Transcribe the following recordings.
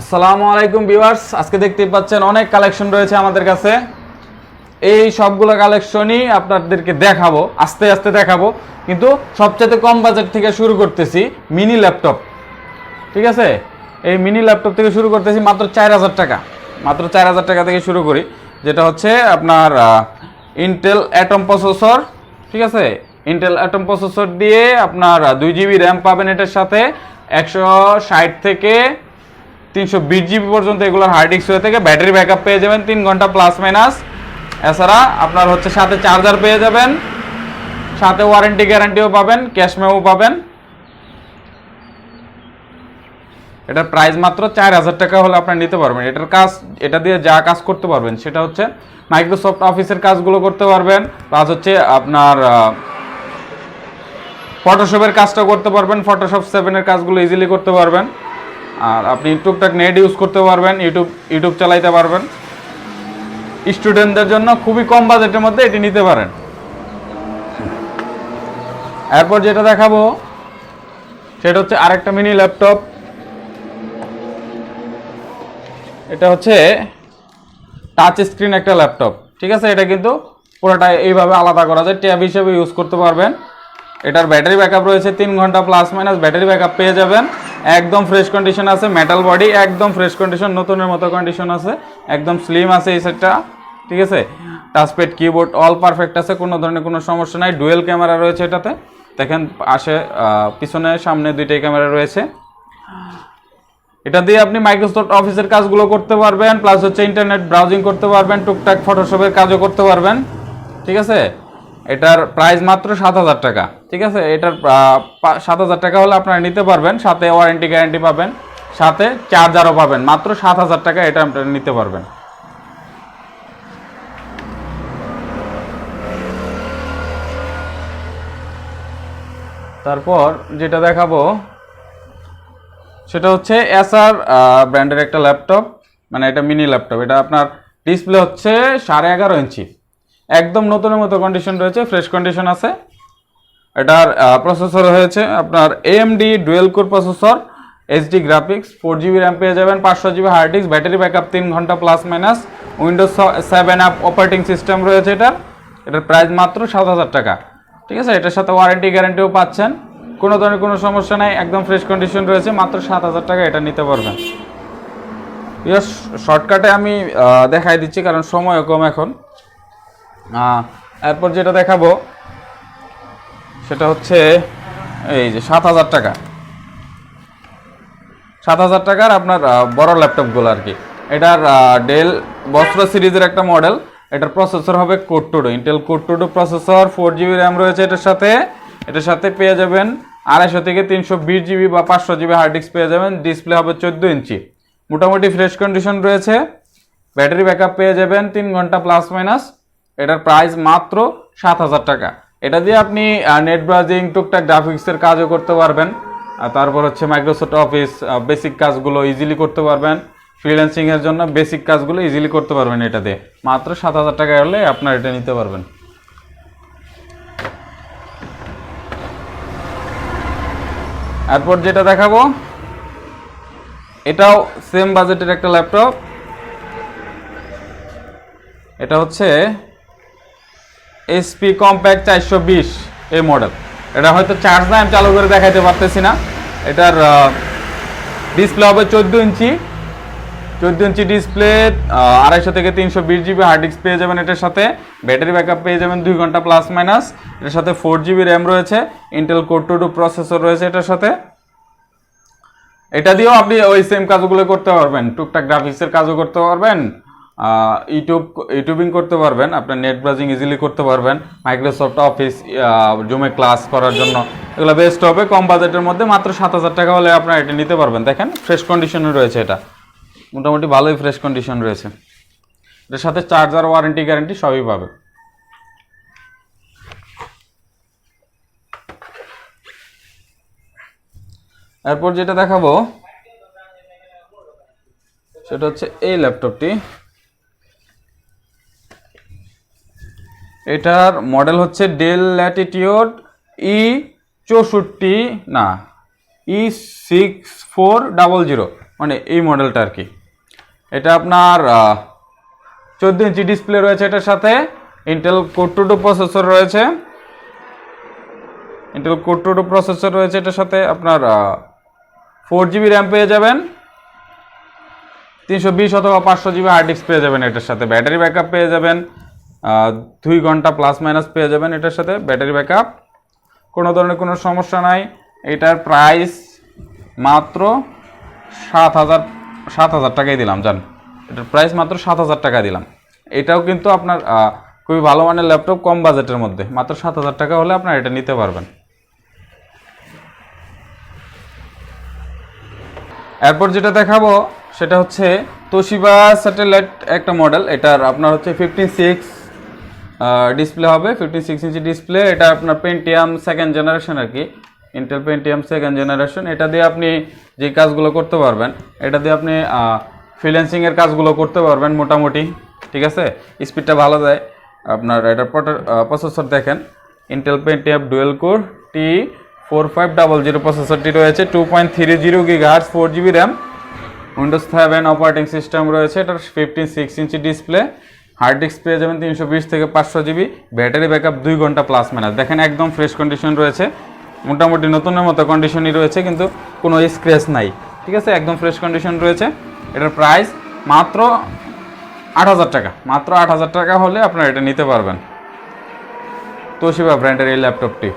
আসসালামু আলাইকুম ভিউয়ার্স, আজকে দেখতেই পাচ্ছেন অনেক কালেকশন রয়েছে আমাদের কাছে। এই সবগুলো কালেকশনই আপনাদেরকে দেখাবো, আস্তে আস্তে দেখাবো। কিন্তু সবচেয়ে কম বাজেট থেকে শুরু করতেছি মিনি ল্যাপটপ। ঠিক আছে? এই মিনি ল্যাপটপ থেকে শুরু করতেছি মাত্র চার হাজার টাকা। মাত্র চার হাজার টাকা থেকে শুরু করি, যেটা হচ্ছে আপনার ইন্টেল অ্যাটম প্রসেসর ঠিক আছে? ইন্টেল অ্যাটম প্রসেসর দিয়ে আপনার দুই জিবি র্যাম পাবেন এটার সাথে। একশো ষাট থেকে তিনশো বিশ জিবি পর্যন্ত এগুলোর হার্ড ডিস্ক হয়ে থেকে। ব্যাটারি ব্যাকআপ পেয়ে যাবেন তিন ঘণ্টা প্লাস মাইনাস এছাড়া আপনার হচ্ছে সাথে চার্জার পেয়ে যাবেন। সাথে ওয়ারেন্টি গ্যারান্টিও পাবেন ক্যাশ মেমো পাবেন। এটার প্রাইস মাত্র চার হাজার টাকা হলে আপনার নিতে পারবেন। এটার কাজ, এটা দিয়ে যা কাজ করতে পারবেন, সেটা হচ্ছে মাইক্রোসফট অফিসের কাজগুলো করতে পারবেন প্লাস হচ্ছে আপনার ফটোশপের কাজটা করতে পারবেন। ফটোশপ সেভেনের কাজগুলো ইজিলি করতে পারবেন। আর আপনি টুকটাক নেট ইউজ করতে পারবেন ইউটিউব ইউটিউব চালাইতে পারবেন। স্টুডেন্টদের জন্য খুবই কম বাজেটের মধ্যে এটি নিতে পারেন। এরপর যেটা দেখাবো, সেটা হচ্ছে আরেকটা মিনি ল্যাপটপ এটা হচ্ছে টাচ স্ক্রিন একটা ল্যাপটপ ঠিক আছে? এটা কিন্তু পুরোটা এইভাবে আলাদা করা যায়। ট্যাব হিসেবে ইউজ করতে পারবেন। এটার ব্যাটারি ব্যাকআপ রয়েছে তিন ঘণ্টা প্লাস মাইনাস ব্যাটারি ব্যাকআপ পেয়ে যাবেন। একদম ফ্রেশ কন্ডিশন আছে মেটাল বডি একদম ফ্রেশ কন্ডিশন নতুনের মতো কন্ডিশন আছে। একদম স্লিম আছে এই সেটটা ঠিক আছে? টাচপ্যাড কিবোর্ড অল পারফেক্ট আছে, কোনো ধরনের কোনো সমস্যা নাই। ডুয়েল ক্যামেরা রয়েছে এটাতে। দেখেন আসে পিছনে, সামনে দুইটাই ক্যামেরা রয়েছে। এটা দিয়ে আপনি মাইক্রোসফট অফিসের কাজগুলো করতে পারবেন প্লাস হচ্ছে ইন্টারনেট ব্রাউজিং করতে পারবেন, টুকটাক ফটোশপের কাজও করতে পারবেন, ঠিক আছে? এটার প্রাইস মাত্র সাত হাজার টাকা, ঠিক আছে? এটার সাত হাজার টাকা হলে আপনারা নিতে পারবেন, সাথে ওয়ারেন্টি গ্যারান্টি পাবেন, সাথে চার্জারও পাবেন, মাত্র সাত হাজার টাকা এটা আপনারা নিতে পারবেন। তারপর যেটা দেখাবো, সেটা হচ্ছে এসআর ব্র্যান্ডের একটা ল্যাপটপ মানে এটা মিনি ল্যাপটপ এটা আপনার ডিসপ্লে হচ্ছে সাড়ে এগারো ইঞ্চি একদম নতুনের মতো কন্ডিশন রয়েছে ফ্রেশ কন্ডিশন আছে। এটার প্রসেসর হয়েছে আপনার AMD dual core processor HD graphics four GB RAM পেয়ে যাবেন, পাঁচশো GB hard disk battery backup তিন ঘণ্টা plus minus Windows seven app operating system রয়েছে এটার। এটার প্রাইস মাত্র সাত হাজার টাকা। ঠিক আছে, এটার সাথে ওয়ারেন্টি গ্যারান্টিও পাচ্ছেন। কোনো ধরনের কোনো সমস্যা নাই, একদম ফ্রেশ কন্ডিশন রয়েছে, মাত্র সাত হাজার টাকা এটা নিতে পারবেন। শর্টকাটে আমি দেখাই দিচ্ছি, কারণ সময় কম এখন। এরপর যেটা দেখাবো, সেটা হচ্ছে এই যে সাত হাজার টাকা। সাত হাজার টাকার আপনার বড় ল্যাপটপগুলো আর কি। এটার ডেল বস্ত্র সিরিজের একটা মডেল। এটার প্রসেসর হবে core two duo Intel core two duo processor four GB RAM রয়েছে এটার সাথে। এটার সাথে পেয়ে যাবেন আড়াইশো থেকে তিনশো বিশ জিবি বা পাঁচশো জিবি হার্ড ডিস্ক পেয়ে যাবেন। ডিসপ্লে হবে চোদ্দ ইঞ্চি মোটামুটি ফ্রেশ কন্ডিশন রয়েছে। ব্যাটারি ব্যাকআপ পেয়ে যাবেন, তিন ঘণ্টা প্লাস মাইনাস এটার প্রাইস মাত্র সাত হাজার টাকা। এটা দিয়ে আপনি নেট ব্রাউজিং টুকটাক গ্রাফিক্সের কাজও করতে পারবেন। তারপর হচ্ছে মাইক্রোসফট অফিস বেসিক কাজগুলো ইজিলি করতে পারবেন। ফ্রিল্যান্সিংয়ের জন্য বেসিক কাজগুলো ইজিলি করতে পারবেন এটা দিয়ে। মাত্র সাত হাজার টাকা হলে আপনার এটা নিতে পারবেন। এরপর যেটা দেখাবো, এটাও সেম বাজেটের একটা ল্যাপটপ এটা হচ্ছে এসপি কম্প্যাক্ট চারশো বিশ এই মডেল এটা হয়তো চার্জ না, আমি চালু করে দেখাইতে পারতেছি না। এটার ডিসপ্লে হবে চোদ্দ ইঞ্চি। চোদ্দ ইঞ্চি ডিসপ্লে আড়াইশো থেকে তিনশো বিশ জিবি হার্ড ডিস্ক পেয়ে যাবেন এটার সাথে। ব্যাটারি ব্যাকআপ পেয়ে যাবেন দুই ঘণ্টা প্লাস মাইনাস এটার সাথে ফোর জিবি র্যাম রয়েছে। Intel core two two processor রয়েছে এটার সাথে। এটা দিয়েও আপনি ওই সেম কাজগুলো করতে পারবেন। টুকটাক গ্রাফিক্সের কাজও করতে পারবেন। ইউটিউব ইউটিউবিং করতে পারবেন, আপনার নেট ব্রাউজিং ইজিলি করতে পারবেন মাইক্রোসফট অফিস জুমে ক্লাস করার জন্য। এগুলো বেস্ট হবে, কম বাজেটের মধ্যে মাত্র সাত হাজার টাকা হলে আপনার এটা নিতে পারবেন। দেখেন ফ্রেশ কন্ডিশনে রয়েছে এটা। মোটামুটি ভালোই ফ্রেশ কন্ডিশন রয়েছে। এটার সাথে চার্জার ওয়ারেন্টি গ্যারান্টি সবই পাবে। এরপর যেটা দেখাবো, সেটা হচ্ছে এই ল্যাপটপটি এটার মডেল হচ্ছে ডেল ল্যাটিটিউড ই চৌষট্টি, না E six four double zero মানে এই মডেলটা আর কি। এটা আপনার চোদ্দ ইঞ্চি ডিসপ্লে রয়েছে এটার সাথে ইন্টেল টু প্রসেসর রয়েছে। ইন্টেল টু প্রসেসর রয়েছে এটার সাথে আপনার ফোর জিবি র্যাম পেয়ে যাবেন। তিনশো বিশ অথবা পাঁচশো জিবি হার্ড ডিস্ক পেয়ে যাবেন এটার সাথে। ব্যাটারি ব্যাকআপ পেয়ে যাবেন। দুই ঘণ্টা প্লাস মাইনাস পেয়ে যাবেন এটার সাথে ব্যাটারি ব্যাকআপ কোনো ধরনের কোনো সমস্যা নাই। এটার প্রাইস মাত্র সাত হাজার সাত হাজার টাকাই দিলাম, জান। এটার প্রাইস মাত্র সাত হাজার টাকা দিলাম। এটাও কিন্তু আপনার খুবই ভালো মানের ল্যাপটপ কম বাজেটের মধ্যে। মাত্র সাত হাজার টাকা হলে আপনার এটা নিতে পারবেন। এরপর যেটা দেখাবো, সেটা হচ্ছে তোশিবা স্যাটেলাইট একটা মডেল এটার আপনার হচ্ছে ফিফটিন সিক্স ডিসপ্লে হবে ফিফটিন সিক্স ইঞ্চি ডিসপ্লে এটা আপনার পেন্টিয়াম সেকেন্ড জেনারেশন আর কি। ইন্টেল পেন্টিয়াম সেকেন্ড জেনারেশন এটা দিয়ে আপনি যে কাজগুলো করতে পারবেন, এটা দিয়ে আপনি ফ্রিল্যান্সিংয়ের কাজগুলো করতে পারবেন মোটামুটি, ঠিক আছে? স্পিডটা ভালো দেয়। আপনার এটার প্রসেসর দেখেন Intel Pentium dual core T four five double zero প্রসেসরটি রয়েছে two point three zero gigahertz four GB RAM Windows seven operating system রয়েছে, এটার fifteen six inch display hard disk পেয়ে যাবেন তিনশো বিশ থেকে পাঁচশো জিবি। ব্যাটারি ব্যাকআপ দুই ঘণ্টা প্লাস মাইনাস দেখেন একদম ফ্রেশ কন্ডিশন রয়েছে। মোটামুটি নতুনের মতো কন্ডিশনই রয়েছে, কিন্তু কোনো স্ক্র্যাচ নাই। ঠিক আছে? একদম ফ্রেশ কন্ডিশন রয়েছে। এটার প্রাইস মাত্র আট হাজার টাকা। মাত্র আট হাজার টাকা হলে আপনারা এটা নিতে পারবেন। তোশিবা ব্র্যান্ডের এই ল্যাপটপটি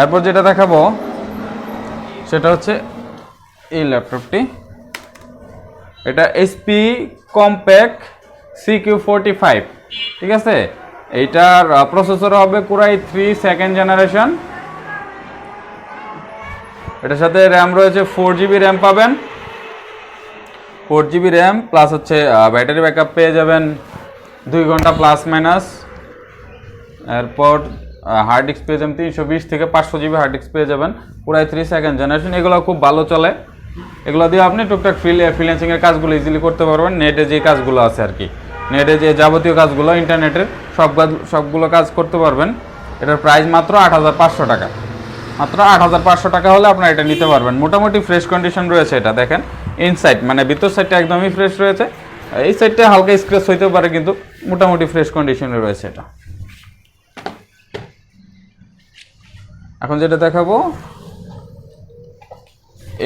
এরপর যেটা দেখাবো, সেটা হচ্ছে এই ল্যাপটপটি। এটা HP Compaq C Q five ঠিক আছে? এইটার প্রসেসর হবে কুরাই থ্রি সেকেন্ড জেনারেশন এটার সাথে র্যাম রয়েছে ফোর জিবি র্যাম পাবেন। ফোর জিবি র্যাম প্লাস হচ্ছে ব্যাটারি ব্যাকআপ পেয়ে যাবেন। দুই ঘণ্টা প্লাস মাইনাস এরপর হার্ড ডিস্ক পেয়ে যাবেন তিনশো বিশ থেকে পাঁচশো জিবি হার্ড ডিস্ক পেয়ে যাবেন। পুরাই থ্রি সেকেন্ড জেনারেশন এগুলো খুব ভালো চলে। এগুলো দিয়ে আপনি টুকটাক ফ্রি ফ্রিল্যান্সিংয়ের কাজগুলো ইজিলি করতে পারবেন। নেটে যে কাজগুলো আছে আর কি। নেটে যে যাবতীয় কাজগুলো ইন্টারনেটের সব কাজ, সবগুলো কাজ করতে পারবেন। এটার প্রাইস মাত্র আট হাজার পাঁচশো টাকা। মাত্র আট হাজার পাঁচশো টাকা হলে আপনারা এটা নিতে পারবেন। মোটামুটি ফ্রেশ কন্ডিশন রয়েছে এটা, দেখেন। ইনসাইড মানে ভিতর সাইডটা একদমই ফ্রেশ রয়েছে। এই সাইডটা হালকা স্ক্রেচ হইতে পারে, কিন্তু মোটামুটি ফ্রেশ কন্ডিশনে রয়েছে এটা। এখন যেটা দেখাবো,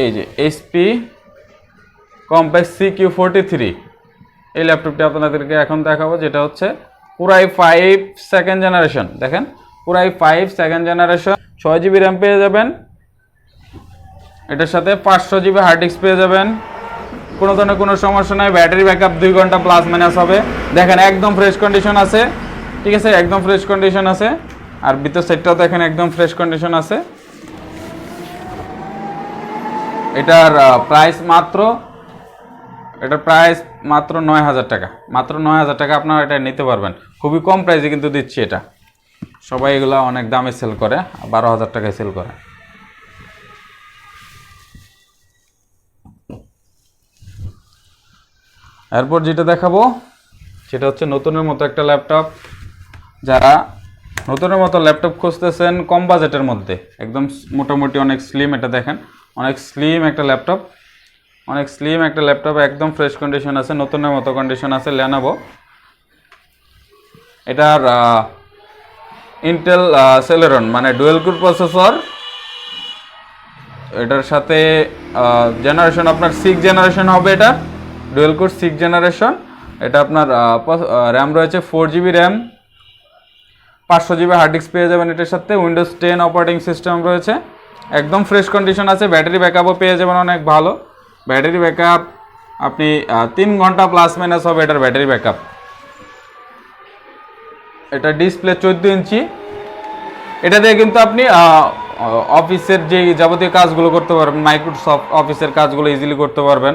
এই যে HP Compaq C Q forty three এই ল্যাপটপটি আপনাদেরকে এখন দেখাবো, যেটা হচ্ছে পুরাই ফাইভ সেকেন্ড জেনারেশন দেখেন পুরাই ফাইভ সেকেন্ড জেনারেশন ছয় জিবি র্যাম পেয়ে যাবেন। এটার সাথে পাঁচশো জিবি হার্ড ডিস্ক পেয়ে যাবেন। কোনো ধরনের কোনো সমস্যা নাই ব্যাটারি ব্যাকআপ দুই ঘণ্টা প্লাস মাইনাস হবে। দেখেন, একদম ফ্রেশ কন্ডিশন আছে। ঠিক আছে, একদম ফ্রেশ কন্ডিশন আছে। আর ভিতর সাইডটাও দেখেন একদম ফ্রেশ কন্ডিশন আছে। এটার প্রাইস মাত্র, এটার প্রাইস মাত্র নয় হাজার টাকা। মাত্র নয় হাজার টাকা আপনারা এটা নিতে পারবেন। খুবই কম প্রাইসে কিন্তু দিচ্ছি এটা। সবাই এগুলো অনেক দামে সেল করে, বারো হাজার টাকায় সেল করে। এরপর যেটা দেখাবো, সেটা হচ্ছে নতুনের মতো একটা ল্যাপটপ যারা নতুনের মতো ল্যাপটপ খুঁজতেছেন কম বাজেটের মধ্যে। একদম মোটামুটি অনেক স্লিম এটা দেখেন। অনেক স্লিম একটা ল্যাপটপ অনেক স্লিম একটা ল্যাপটপ একদম ফ্রেশ কন্ডিশন আছে, নতুনের মতো কন্ডিশন আছে লেনাবো এটার ইন্টেল সেলেরন মানে ডুয়েল কোর প্রসেসর এটার সাথে জেনারেশন আপনার সিক্স জেনারেশন হবে এটা। ডুয়েল কোর সিক্স জেনারেশন এটা আপনার র্যাম রয়েছে ফোর জিবি র্যাম পাঁচশো জিবি হার্ড ডিস্ক পেয়ে যাবেন এটার সাথে। উইন্ডোজ টেন অপারেটিং সিস্টেম রয়েছে। একদম ফ্রেশ কন্ডিশন আছে ব্যাটারি ব্যাকআপও পেয়ে যাবেন অনেক ভালো। ব্যাটারি ব্যাকআপ আপনি তিন ঘণ্টা প্লাস মাইনাস হবে এটার ব্যাটারি ব্যাকআপ এটা ডিসপ্লে চোদ্দ ইঞ্চি। এটা দিয়ে কিন্তু আপনি অফিসের যে যাবতীয় কাজগুলো করতে পারবেন মাইক্রোসফট অফিসের কাজগুলো ইজিলি করতে পারবেন।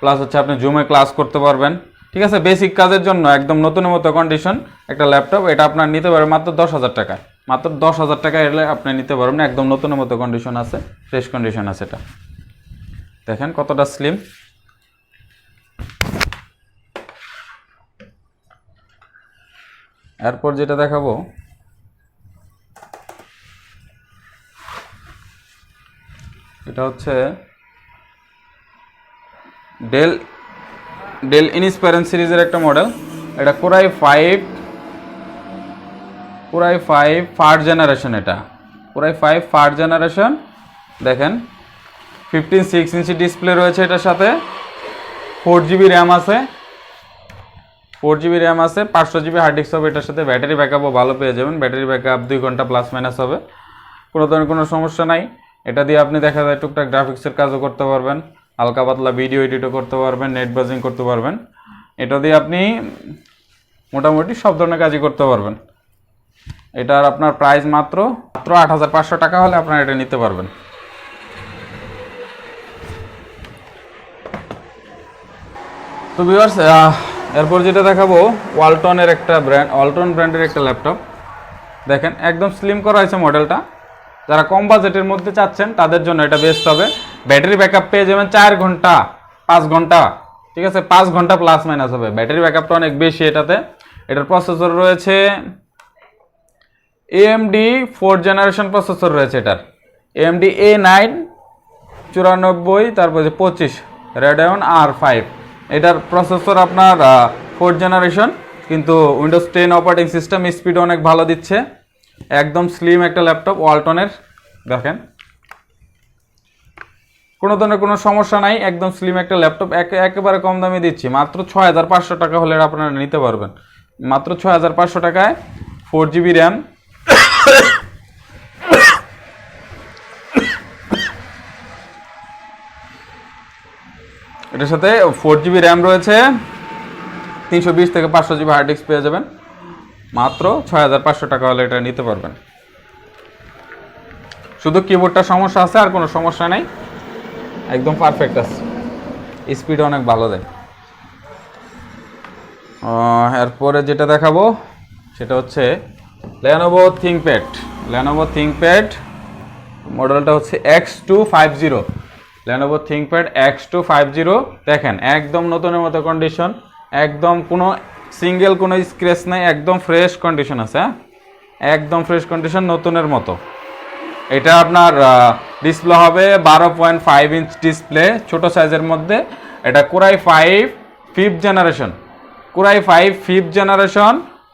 প্লাস হচ্ছে আপনি জুমে ক্লাস করতে পারবেন। ঠিক আছে? বেসিক কাজের জন্য একদম নতুনের মতো কন্ডিশন একটা ল্যাপটপ এটা আপনার নিতে পারবেন মাত্র দশ হাজার টাকায় মাত্র দশ হাজার টাকা এলে আপনি নিতে পারবেন একদম নতুনের মতো কন্ডিশন আছে ফ্রেশ কন্ডিশন আছে এটা। দেখেন কতটা স্লিম এরপর যেটা দেখাবো, এটা হচ্ছে ডেল ডেল ইনস্পারেন্স সিরিজের একটা মডেল এটা core i five core i five third generation এটা। Core i five third generation দেখেন ফিফটিন সিক্স ইঞ্চি ডিসপ্লে রয়েছে এটার সাথে। ফোর জিবি র্যাম আছে। ফোর জিবি র্যাম আছে, পাঁচশো জিবি হার্ড ডিস্ক হবে এটার সাথে। ব্যাটারি ব্যাকআপও ভালো পেয়ে যাবেন। ব্যাটারি ব্যাকআপ দুই ঘণ্টা প্লাস মাইনাস হবে। কোনো ধরনের কোনো সমস্যা নাই। এটা দিয়ে আপনি দেখা যায় টুকটাক গ্রাফিক্সের কাজও করতে পারবেন। হালকা পাতলা ভিডিও এডিটও করতে পারবেন নেট ব্রাউজিং করতে পারবেন। এটা দিয়ে আপনি মোটামুটি সব ধরনের কাজই করতে পারবেন। এটার আপনার প্রাইস মাত্র মাত্র আট হাজার পাঁচশো টাকা হলে আপনারা এটা নিতে পারবেন। তো ভিউয়ার্স এরপর যেটা দেখাবো, ওয়ালটনের একটা ব্র্যান্ড ওয়ালটন ব্র্যান্ডের একটা ল্যাপটপ দেখেন, একদম স্লিম করা হয়েছে মডেলটা যারা কম বাজেটের মধ্যে চাচ্ছেন, তাদের জন্য এটা বেস্ট হবে। ব্যাটারি ব্যাকআপ পেয়ে যাবেন চার ঘণ্টা, পাঁচ ঘণ্টা। ঠিক আছে? পাঁচ ঘণ্টা প্লাস মাইনাস হবে। ব্যাটারি ব্যাকআপটা অনেক বেশি এটাতে। এটার প্রসেসর রয়েছে এএমডি ফোর জেনারেশন প্রসেসর রয়েছে এটার। এএমডি এ নাইন চুরানব্বই, তারপর যে পঁচিশ রেডায়ন আর ফাইভ এটার প্রসেসর আপনার ফোর্থ জেনারেশন কিন্তু Windows ten operating system speed অনেক ভালো দিচ্ছে। একদম স্লিম একটা ল্যাপটপ ওয়ালটনের দেখেন। কোনো ধরনের কোনো সমস্যা নাই, একদম স্লিম একটা ল্যাপটপ একেবারে কম দামে দিচ্ছি। মাত্র ছয় হাজার পাঁচশো টাকা হলে আপনারা নিতে পারবেন। মাত্র ছয় হাজার পাঁচশো টাকায় ফোর জিবি র্যাম এটার সাথে ফোর জিবি র্যাম রয়েছে। তিনশো বিশ থেকে পাঁচশো জিবি হার্ড ডিস্ক পেয়ে যাবেন। মাত্র ছয় হাজার পাঁচশো টাকা হলে এটা নিতে পারবেন। শুধু কিবোর্ডটা সমস্যা আছে, আর কোনো সমস্যা নেই। একদম পারফেক্ট আছে। স্পিড অনেক ভালো দেয়। এরপরে যেটা দেখাবো, সেটা হচ্ছে লেনোভো থিঙ্কপ্যাড লেনোভো থিঙ্কপ্যাড মডেলটা হচ্ছে X two five zero Lenovo ThinkPad X two five zero দেখেন, একদম নতুনের মতো কন্ডিশন একদম কোনো সিঙ্গেল কোনো স্ক্র্যাচ নাই, একদম ফ্রেশ কন্ডিশন আছে হ্যাঁ? একদম ফ্রেশ কন্ডিশন নতুনের মতো। এটা আপনার ডিসপ্লে হবে বারো পয়েন্ট ফাইভ ইঞ্চ ডিসপ্লে ছোট সাইজের মধ্যে। এটা core i five fifth generation core i five fifth generation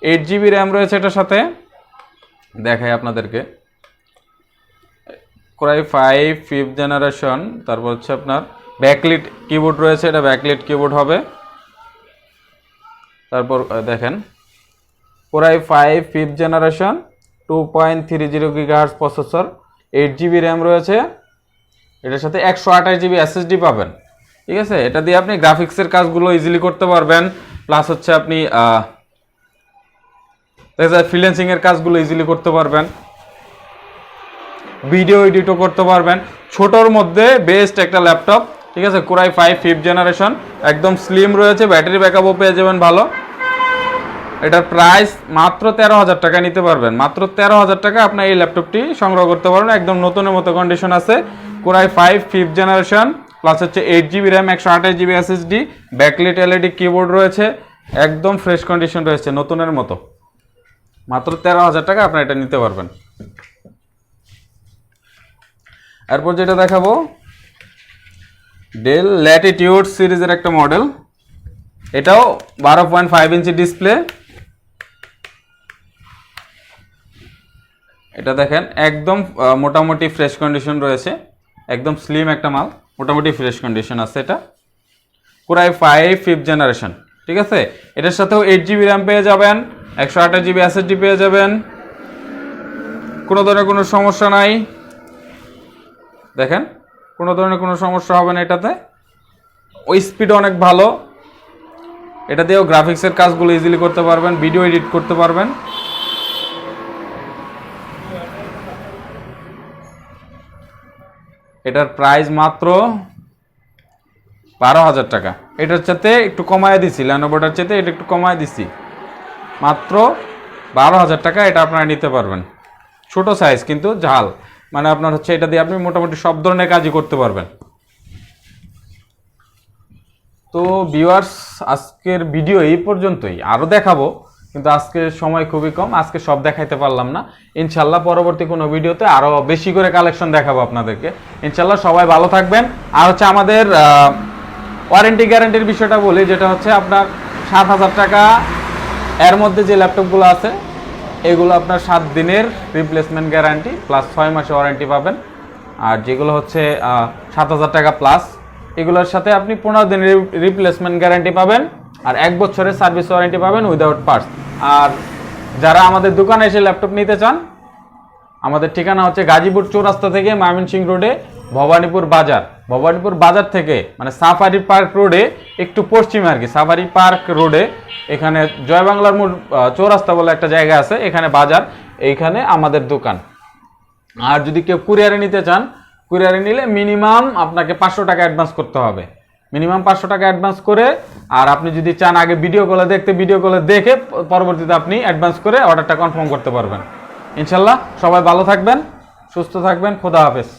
eight GB RAM রয়েছে এটার সাথে। দেখাই আপনাদেরকে। কোরাই ফাইভ ফিফথ জেনারেশন তারপর হচ্ছে আপনার ব্যাকলিট কিবোর্ড রয়েছে, এটা ব্যাকলিট কিবোর্ড হবে। তারপর দেখেন। Core i five fifth generation two point three zero gigahertz processor eight GB RAM রয়েছে। এটার সাথে একশো আঠাশ জিবি এসএসডি পাবেন। ঠিক আছে? এটা দিয়ে আপনি গ্রাফিক্সের কাজগুলো ইজিলি করতে পারবেন। প্লাস হচ্ছে আপনি ফ্রিল্যান্সিং এর কাজগুলো ইজিলি করতে পারবেন। ভিডিও এডিটও করতে পারবেন। ছোটোর মধ্যে বেস্ট একটা ল্যাপটপ ঠিক আছে? Core i five fifth generation একদম স্লিম রয়েছে। ব্যাটারি ব্যাকআপও পেয়ে যাবেন ভালো। এটার প্রাইস মাত্র তেরো হাজার টাকা নিতে পারবেন। মাত্র তেরো হাজার টাকা আপনার এই ল্যাপটপটি সংগ্রহ করতে পারবেন। একদম নতুনের মতো কন্ডিশন আছে। Core i five fifth generation plus হচ্ছে এইট জিবি র্যাম একশো আঠাশ GB SSD backlit LED keyboard রয়েছে। একদম ফ্রেশ কন্ডিশন রয়েছে নতুনের মতো। মাত্র তেরো হাজার টাকা আপনার এটা নিতে পারবেন। এরপর যেটা দেখাবো ডেল ল্যাটিটিউড সিরিজের একটা মডেল এটাও বারো পয়েন্ট ফাইভ ইঞ্চি ডিসপ্লে এটা দেখেন, একদম মোটামুটি ফ্রেশ কন্ডিশন রয়েছে। একদম স্লিম একটা মাল, মোটামুটি ফ্রেশ কন্ডিশন আছে এটা। কোরাই ফাইভ ফিফথ জেনারেশন ঠিক আছে? এটার সাথেও এইট জিবি র্যাম পেয়ে যাবেন, একশো আঠাশ জিবি এসএসডি পেয়ে যাবেন। কোনো ধরনের কোনো সমস্যা নাই। দেখেন, কোনো ধরনের কোনো সমস্যা হবে না এটাতে। ওই স্পিড অনেক ভালো। এটা দিয়েও গ্রাফিক্সের কাজগুলো ইজিলি করতে পারবেন ভিডিও এডিট করতে পারবেন। এটার প্রাইস মাত্র বারো হাজার টাকা। এটার চাইতে একটু কমায় দিছি ল্যানোভোটার চাইতে এটা একটু কমায় দিছি। মাত্র বারো হাজার টাকা এটা আপনারা নিতে পারবেন। ছোট সাইজ কিন্তু ঝাল। মানে আপনার হচ্ছে এটা দিয়ে আপনি মোটামুটি সব ধরনের কাজই করতে পারবেন। তো ভিউয়ার্স আজকের ভিডিও এই পর্যন্তই। আরও দেখাবো। কিন্তু আজকে সময় খুবই কম, আজকে সব দেখাইতে পারলাম না। ইনশাল্লাহ পরবর্তী কোনো ভিডিওতে আরও বেশি করে কালেকশন দেখাবো আপনাদেরকে। ইনশাল্লাহ সবাই ভালো থাকবেন। আর হচ্ছে আমাদের ওয়ারেন্টি গ্যারান্টির বিষয়টা বলি, যেটা হচ্ছে আপনার সাত হাজার টাকা এর মধ্যে যে ল্যাপটপগুলো আছে, এগুলো আপনার সাত দিনের রিপ্লেসমেন্ট গ্যারান্টি প্লাস ছয় মাসে ওয়ারেন্টি পাবেন। আর যেগুলো হচ্ছে সাত হাজার টাকা প্লাস এগুলোর সাথে আপনি পনেরো দিনের রিপ্লেসমেন্ট গ্যারান্টি পাবেন। আর এক বছরের সার্ভিস ওয়ারেন্টি পাবেন উইদাউট পার্টস। আর যারা আমাদের দোকানে এসে ল্যাপটপ নিতে চান, আমাদের ঠিকানা হচ্ছে গাজীপুর চৌরাস্তা থেকে ময়মনসিং রোডে ভবানীপুর বাজার। ভবানীপুর বাজার থেকে মানে সাফারি পার্ক রোডে, একটু পশ্চিমে আর কি, সাফারি পার্ক রোডে। এখানে জয় বাংলার মোড় চৌরাস্তা বলে একটা জায়গা আছে, এখানে বাজার, এইখানে আমাদের দোকান। আর যদি কেউ কুরিয়ারে নিতে চান, কুরিয়ারে নিলে মিনিমাম আপনাকে পাঁচশো টাকা অ্যাডভান্স করতে হবে। মিনিমাম পাঁচশো টাকা অ্যাডভান্স করে। আর আপনি যদি চান আগে ভিডিও কলে দেখতে ভিডিও কলে দেখে পরবর্তীতে আপনি অ্যাডভান্স করে অর্ডারটা কনফার্ম করতে পারবেন। ইনশাল্লাহ সবাই ভালো থাকবেন, সুস্থ থাকবেন, খোদা হাফেজ।